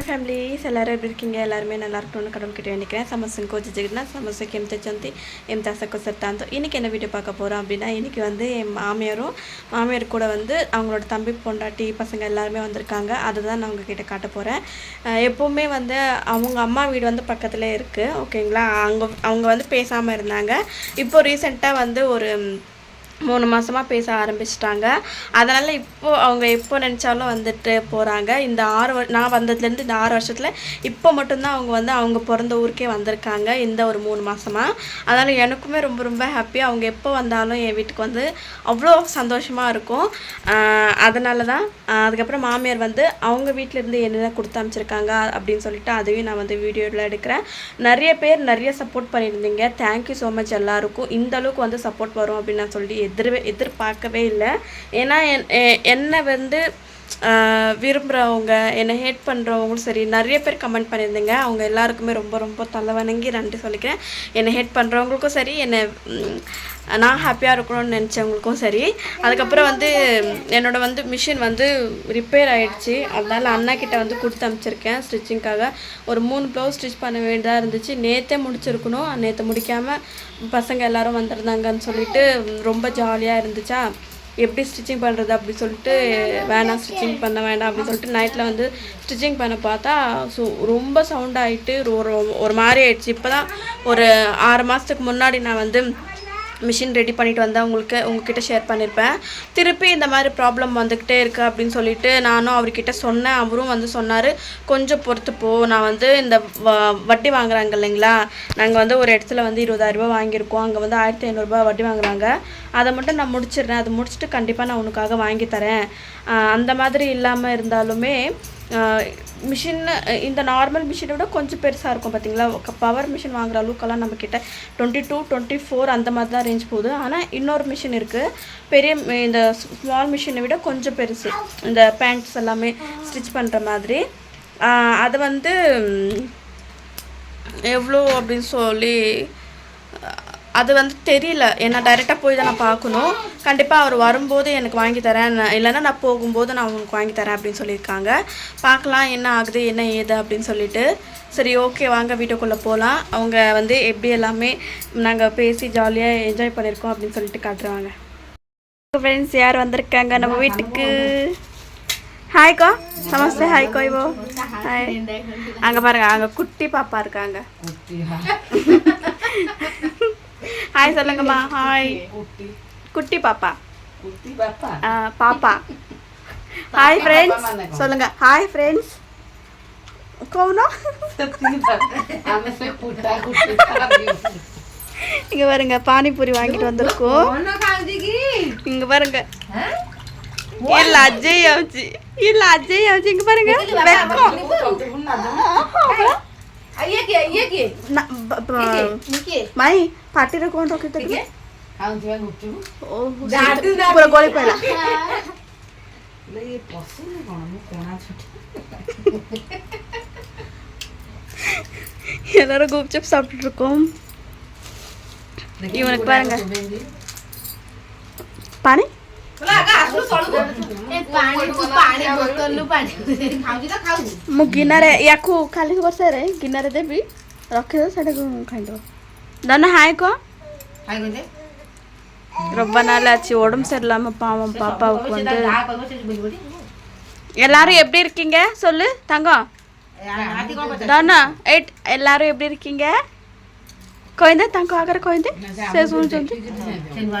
Families ಎಲ್ಲರೂ எப்படி இருக்கீங்க எல்லாருமே நல்லா இருக்கணும்னு கடவுள்கிட்ட வேண்டிக்கிறேன் ಸಮಸ್ಯೆನ ಕೋಚಿಜಿಗಿನ ಸಮಸ್ಯೆಗೆ ಎಮ್ ತೆಚ್ಚಂತಿ ಎಮ್ ತಾಸಕ್ಕೋ ಸತ್ತಾಂತು இன்னைக்கு என்ன வீடியோ பார்க்க போகிறோம் அப்படின்னா இன்றைக்கி வந்து என் மாமியாரும் மாமியார் கூட வந்து அவங்களோட தம்பி பொண்டாட்டி பசங்க எல்லாருமே வந்திருக்காங்க அதை தான் நான் உங்ககிட்ட காட்ட போகிறேன் எப்போவுமே வந்து அவங்க அம்மா வீடு வந்து பக்கத்துலேயே இருக்குது ஓகேங்களா அவங்க அவங்க வந்து பேசாமல் இருந்தாங்க இப்போ ரீசெண்டாக வந்து ஒரு மூணு மாதமாக பேச ஆரம்பிச்சிட்டாங்க. அதனால் இப்போது அவங்க எப்போ நினச்சாலும் வந்துட்டு போகிறாங்க இந்த ஆறு நான் வந்ததுலேருந்து இந்த ஆறு வருஷத்தில் இப்போ மட்டும்தான் அவங்க வந்து அவங்க பிறந்த ஊருக்கே வந்திருக்காங்க இந்த ஒரு மூணு மாதமாக அதனால் எனக்குமே ரொம்ப ரொம்ப ஹாப்பியாக அவங்க எப்போ வந்தாலும் என் வீட்டுக்கு வந்து அவ்வளோ சந்தோஷமாக இருக்கும். அதனால தான் அதுக்கப்புறம் மாமியார் வந்து அவங்க வீட்டிலேருந்து என்னென்ன கொடுத்து அமைச்சிருக்காங்க அப்படின்னு சொல்லிட்டு அதையும் நான் வந்து வீடியோவில் எடுக்கிறேன். நிறைய பேர் நிறைய சப்போர்ட் பண்ணியிருந்தீங்க. தேங்க்யூ ஸோ மச் எல்லாருக்கும். இந்த அளவுக்கு வந்து சப்போர்ட் வரும் அப்படின்னு நான் சொல்லி எதிர்வே எதிர்பார்க்கவே இல்லை. ஏன்னா என் என்னை வந்து விரும்புகிறவங்க என்னை ஹேட் பண்ணுறவங்களும் சரி நிறைய பேர் கமெண்ட் பண்ணியிருந்தீங்க. அவங்க எல்லாருக்குமே ரொம்ப ரொம்ப தலை வணங்கி நன்றி சொல்லிக்கிறேன். என்னை ஹேட் பண்ணுறவங்களுக்கும் சரி என்னை நான் ஹாப்பியாக இருக்கணும்னு நினச்சவங்களுக்கும் சரி அதுக்கப்புறம் வந்து என்னோட வந்து மிஷின் வந்து ரிப்பேர் ஆகிடுச்சி அதனால் அண்ணா கிட்ட வந்து கொடுத்து அனுப்பிச்சிருக்கேன் ஸ்டிச்சிங்க்காக ஒரு மூணு ப்ளவுஸ் ஸ்டிச் பண்ண வேண்டியதாக இருந்துச்சு. நேற்றே முடிச்சிருக்கணும். நேற்று முடிக்காமல் பசங்க எல்லோரும் வந்திருந்தாங்கன்னு சொல்லிட்டு ரொம்ப ஜாலியாக இருந்துச்சா? எப்படி ஸ்டிச்சிங் பண்ணுறது அப்படி சொல்லிட்டு வேணாம் ஸ்டிச்சிங் பண்ண வேண்டாம் அப்படின்னு சொல்லிட்டு நைட்டில் வந்து ஸ்டிச்சிங் பண்ண பார்த்தா ஸோ ரொம்ப சவுண்ட் ஆகிட்டு ஒரு ஒரு மாதிரி ஆயிடுச்சு. இப்போ தான் ஒரு ஆறு மாதத்துக்கு முன்னாடி நான் வந்து மிஷின் ரெடி பண்ணிட்டு வந்தால் உங்களுக்கு உங்ககிட்ட ஷேர் பண்ணியிருப்பேன் திருப்பி இந்த மாதிரி ப்ராப்ளம் வந்துக்கிட்டே இருக்குது அப்படின்னு சொல்லிட்டு நானும் அவர்கிட்ட சொன்னேன். அவரும் வந்து சொன்னார் கொஞ்சம் பொறுத்து போ. நான் வந்து இந்த வ- வட்டி வாங்குறாங்க இல்லைங்களா? நாங்கள் வந்து ஒரு இடத்துல வந்து இருபதாயிரரூபா வாங்கியிருக்கோம். அங்கே வந்து ஆயிரத்தி ஐநூறுரூபா வட்டி வாங்குறாங்க. அதை மட்டும் நான் முடிச்சிடுறேன். அதை முடிச்சுட்டு கண்டிப்பாக நான் உனக்காக வாங்கி தரேன். அந்த மாதிரி இல்லாமல் இருந்தாலுமே மிஷின் eh, இந்த நார்மல் மிஷினை விட கொஞ்சம் பெருசாக இருக்கும் பார்த்தீங்களா பவர் மிஷின் வாங்குற அளவுக்கெல்லாம் நம்மக்கிட்ட டுவெண்ட்டி டூ டுவெண்ட்டி ஃபோர் அந்த மாதிரி தான் ரேஞ்ச் போகுது. ஆனால் இன்னொரு மிஷின் இருக்குது பெரிய இந்த ஸ்மால் மிஷினை விட கொஞ்சம் பெருசு. இந்த பேண்ட்ஸ் எல்லாமே ஸ்டிச் பண்ணுற மாதிரி. அது வந்து எவ்வளோ அப்படின்னு சொல்லி அது வந்து தெரியல. ஏன்னா டைரெக்டாக போய் தான் நான் பார்க்கணும். கண்டிப்பாக அவர் வரும்போது எனக்கு வாங்கி தரேன். இல்லைன்னா நான் போகும்போது நான் உங்களுக்கு வாங்கி தரேன் அப்படின்னு சொல்லியிருக்காங்க. பார்க்கலாம் என்ன ஆகுது என்ன ஏது அப்படின்னு சொல்லிட்டு. சரி ஓகே வாங்க வீட்டுக்குள்ளே போகலாம் அவங்க வந்து எப்படி எல்லாமே நாங்கள் பேசி ஜாலியாக என்ஜாய் பண்ணியிருக்கோம் அப்படின்னு சொல்லிட்டு காட்டுறாங்க. ஃப்ரெண்ட்ஸ் யார் வந்திருக்காங்க? நம்ம வீட்டுக்கு. ஹாய்க்கோ நமஸ்தே ஹாய்க்கோ இவோ. ஹாய் அங்கே பாருங்க அங்கே குட்டி பாப்பா இருக்காங்க. ஹாய் சொல்லுங்கம்மா ஹாய் குட்டி பாப்பா பாப்பா ஹாய் ஃப்ரெண்ட்ஸ் சொல்லுங்க ஹாய் ஃப்ரெண்ட்ஸ் கவுனா இங்க பாருங்க பானிபூரி வாங்கிட்டு வந்திருக்கோம் இங்க பாருங்க இல்ல அஜய் ஆச்சு இல்ல அஜய் ஆச்சு இங்க பாருங்க ಅಯ್ಯಕ್ಕೆ ಅಯ್ಯಕ್ಕೆ ಮಾಯಿ ಪಾರ್ಟಿ ರೆಕಾರ್ಡ್ ಹೋಗಿದ್ದಕ್ಕೆ ಅವನು ಜೀವ ಗುಪ್ಚು ಓ ಜಾತು ನಾ ಪೂರ ಗೋಳಿ ಪೈಲ ಲೇ ಪಸಂದ ಕೋಣ ಮು ಕೋಣ ಚುಟ್ಟಿ ಎಲ್ಲರೂ குப்சுப் சாப்பிட்டு இருக்கோம் இவனுக்கு பாருங்க பானி ମୁଁ ଗିନାରେ ୟାକୁ ଖାଲି ବର୍ଷାରେ ଗିନାରେ ଦେବି ରଖିଦେବ ସେଟାକୁ ଖାଇଦେବ தானே ஹாய்க்கோ ଖାଇ କହିଲେ ரொம்ப நாள் ஆச்சு உடம்பு சரியில்லாமல் பாவம் பாப்பாவுக்கு வந்து ଯାହା କହିବ ସେ ବୁଝିବଟି எல்லாரும் எப்படி இருக்கீங்க சொல்லு தங்கம் ରାତି କଣ ପଚାର தானா எயிட் எல்லாரும் எப்படி இருக்கீங்க କହିଦେ ତାଙ୍କ ଆଗରେ କହିଦେ ସେ ଶୁଣୁଛନ୍ତି ସେ ନୂଆ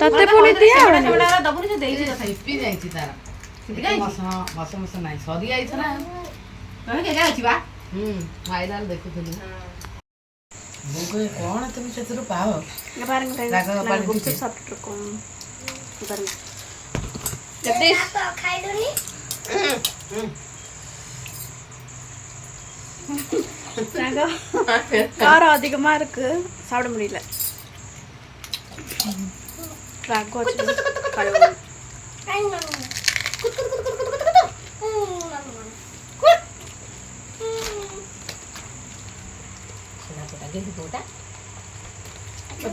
ତତେ ପୁଣି ଦିଆ ହବନି ଦବୁନି ସେ ଦେଇଛି ତଥାପି ସିପି ଯାଇଛି ତାର ମସ ମସ ମସ ନାହିଁ ସରି ଯାଇଛି ନା ତମେ କେକା ଅଛି ବା ହୁଁ ମୁଁ ଆଇଲାବେଳେ ଦେଖୁଥିଲି ମୁଁ କହେ କଣ ତମେ ସେଥିରୁ ପାଅ இங்க பாருங்க friends, நாங்க நாங்க பாருங்க குப்சு teacher. சாப்பிட்டுட்டு இருக்கோம் இங்க பாருங்க ஜெகதீஷ் தங்கம் காரம் அதிகமாக இருக்கு சாப்பிட முடியல ரகம் வச்சு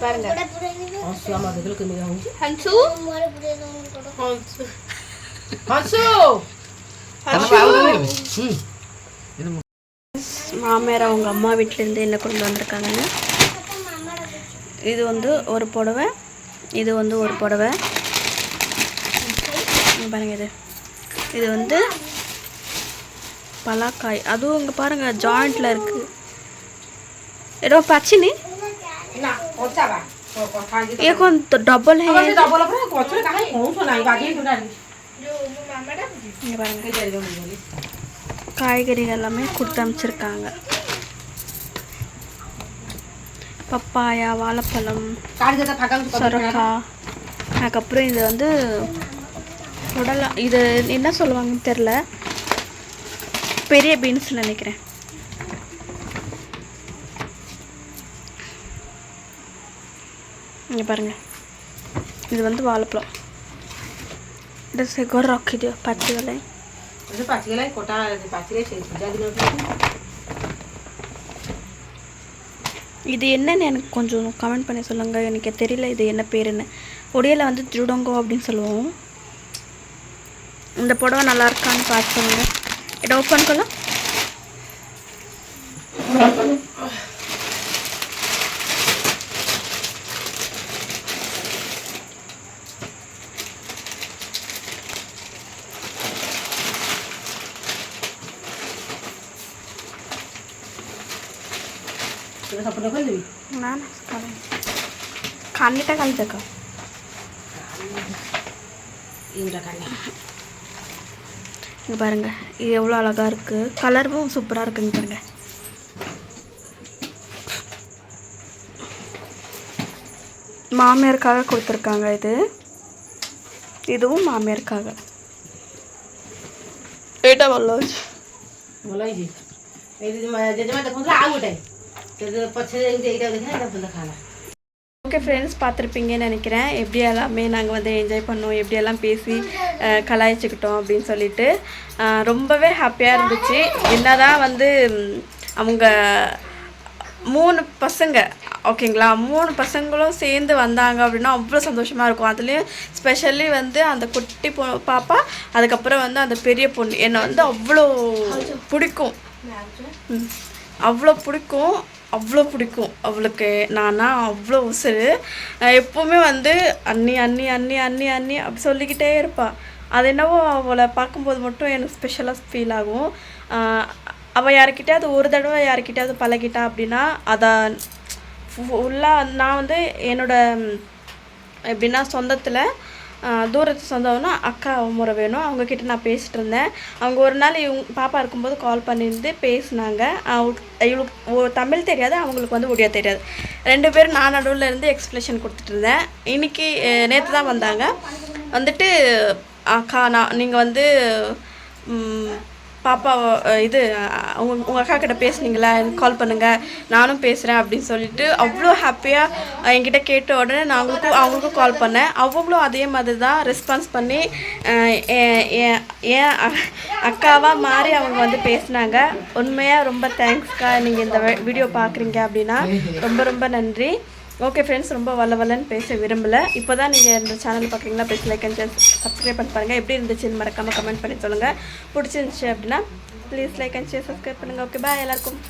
பாருங்க ஹன்சு ஹன்சு மாமியார் அவங்க அம்மா வீட்டிலேருந்து என்ன கொண்டு வந்திருக்காங்கன்னு? இது வந்து ஒரு புடவை. இது வந்து ஒரு புடவை. பாருங்கள் இது. இது வந்து பலாக்காய். அதுவும் இங்கே பாருங்கள் ஜாயிண்டில் இருக்குது ఏదో ପାଚିନି ଇଏ କ'ଣ ଡବଲ காய்கறிகள் எல்லாமே கொடுத்து அமைச்சிருக்காங்க பப்பாயா வாழைப்பழம் சொரக்கா. அதுக்கப்புறம் இது வந்து உடலா இது என்ன சொல்லுவாங்கன்னு தெரில. பெரிய பீன்ஸ் நினைக்கிறேன். இங்கே பாருங்க. இது வந்து வாழைப்பழம். இது செகர் ராக்கு இது பச்சை கொட்டா பச்சை இது என்னன்னு எனக்கு கொஞ்சம் கமெண்ட் பண்ணி சொல்லுங்கள் எனக்கு தெரியல இது என்ன பேருன்னு. ஒடியில் வந்து ஜுடோங்கோ அப்படின்னு சொல்லுவோம். இந்த புடவை நல்லா இருக்கான்னு பார்த்து சொல்லுங்கள் இதை ஓப்பன் பண்ணலாம். তোরা সবটা করে দিবি? না না খানিটা খালি দেখো। இதில் கண்ணி இது எவ்வளோ அழகா இருக்கு. கலரும் சூப்பரா இருக்குங்க பாருங்க. மாமியாருக்காக கொடுத்துருக்காங்க இது. இதுவும் மாமியாருக்காக. ஏட்டா வல்லோஜ் வல்லோஜி இது ஜஜமா தப்பு ஆகுட்டேன் ஓகே ஃப்ரெண்ட்ஸ் பார்த்துருப்பீங்கன்னு நினைக்கிறேன். எப்படி எல்லாமே நாங்கள் வந்து என்ஜாய் பண்ணோம். எப்படியெல்லாம் பேசி கலாய்ச்சிக்கிட்டோம் அப்படின்னு சொல்லிட்டு ரொம்பவே ஹாப்பியாக இருந்துச்சு. என்னதான் வந்து ம், அவங்க மூணு பசங்க ஓகேங்களா மூணு பசங்களும் சேர்ந்து வந்தாங்க அப்படின்னா அவ்வளோ சந்தோஷமாக இருக்கும். அதுலேயும் ஸ்பெஷலி வந்து அந்த குட்டி பொ பாப்பா அதுக்கப்புறம் வந்து அந்த பெரிய பொண்ணு. என்னை வந்து அவ்வளோ பிடிக்கும். அவ்வளோ பிடிக்கும். அவ்வளோ பிடிக்கும். அவளுக்கு நானா அவ்வளோ உசுறு. எப்போவுமே வந்து அண்ணி அண்ணி அண்ணி அண்ணி அண்ணி அப்படி சொல்லிக்கிட்டே இருப்பாள் அது என்னவோ அவளை பார்க்கும்போது மட்டும் எனக்கு ஸ்பெஷலாக ஃபீல் ஆகும். அவள் அவள் அது ஒரு தடவை யாருக்கிட்டையாவது பழகிட்டா அப்படின்னா அதை ஃபுல்லாக நான் வந்து என்னோட எப்படின்னா சொந்தத்தில் தூரத்து சொந்தம்னா அக்கா முறை வேணும். அவங்கக்கிட்ட நான் பேசிட்டு இருந்தேன் அவங்க ஒரு நாள் இவங்க பாப்பா இருக்கும்போது கால் பண்ணியிருந்து பேசினாங்க. இவளுக்கு ஓ- தமிழ் தெரியாது அவங்களுக்கு வந்து ஒடியா தெரியாது. ரெண்டு பேரும் நான் நடுவில் இருந்து எக்ஸ்பிளேஷன் கொடுத்துட்டு இருந்தேன் இன்னைக்கு நேற்று தான் வந்தாங்க. வந்துட்டு அக்கா நான் நீங்கள் வந்து பாப்பா இது உங்க உங்கள் அக்கா கிட்ட பேசுனீங்களா எனக்கு கால் பண்ணுங்கள் நானும் பேசுகிறேன் அப்படின்னு சொல்லிட்டு அவ்வளோ ஹாப்பியாக என்கிட்ட கேட்ட உடனே நான் அவங்களுக்கும் அவங்களுக்கும் கால் பண்ணேன். அவங்களும் அதே மாதிரி தான் ரெஸ்பான்ஸ் பண்ணி ஏன் அக்காவாக மாறி அவங்க வந்து பேசினாங்க. உண்மையாக ரொம்ப தேங்க்ஸ்க்கா நீங்கள் இந்த வீடியோ பார்க்குறீங்க அப்படின்னா ரொம்ப ரொம்ப நன்றி. ஓகே ஃப்ரெண்ட்ஸ் ரொம்ப வல்ல வல்லன்னு பேச விரும்பல. இப்போ தான் நீங்கள் இந்த சேனல் பார்க்குறீங்களா ப்ளீஸ் லைக் அண்ட் சப்ஸ்கிரைப் பண்ணி பாருங்கள் எப்படி இருந்துச்சுன்னு மறக்காமல் கமெண்ட் பண்ணி சொல்லுங்கள் பிடிச்சிருந்துச்சு அப்படின்னா please like and share subscribe பண்ணுங்கள் ஓகே பாய் எல்லாருக்கும்.